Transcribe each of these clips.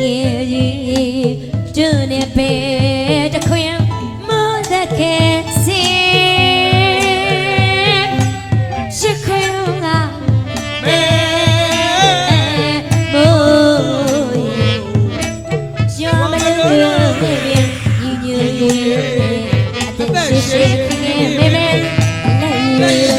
ငယ်ကြီးကျွန်းနေပေတခွင်မောဒခဲစီရှိခွင်ကမေမိုးကျော်မလို့ပြေညီညူရေးအသက်ရှိရှိခင်မေမေလိုက်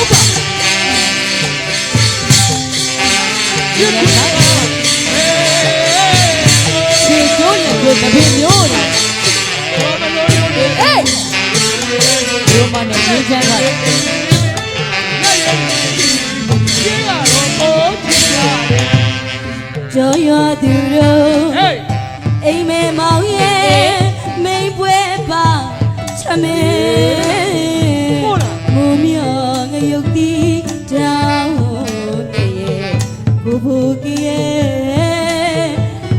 ဟုတ်ပါဟုတ်ပါညညခိုင်ခြေကျိုးနဲ့ကိုတပင်းမျိုးတယ်ဘာမလို့လို့လဲအေးဒီမနဲ့ရင်းချမ်းကလည်းရှင်းရတော့ပေါ်ကြည့်ရတယ်ကျော်ရွာသူတို့ဟေးအိမ်မဲမောင်ရဲ့မိန်ပွဲပါချမေမူ ဘူဘူကြီးရဲ့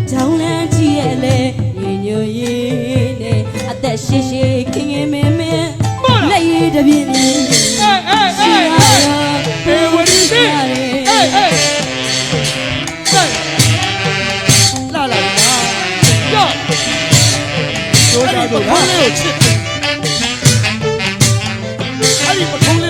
ဂျောင်းလန်းကြီးရဲ့လေညီညွတ်ရေးနဲ့အသက်ရှိရှိခင်ခင်မင်းမင်းလက်ရည်တပြင်းနေအေးအေးအေးဘေဝရီစီအေးအေးလာလာရောတို့တော့ဟာအဲ့ဒီပထုံး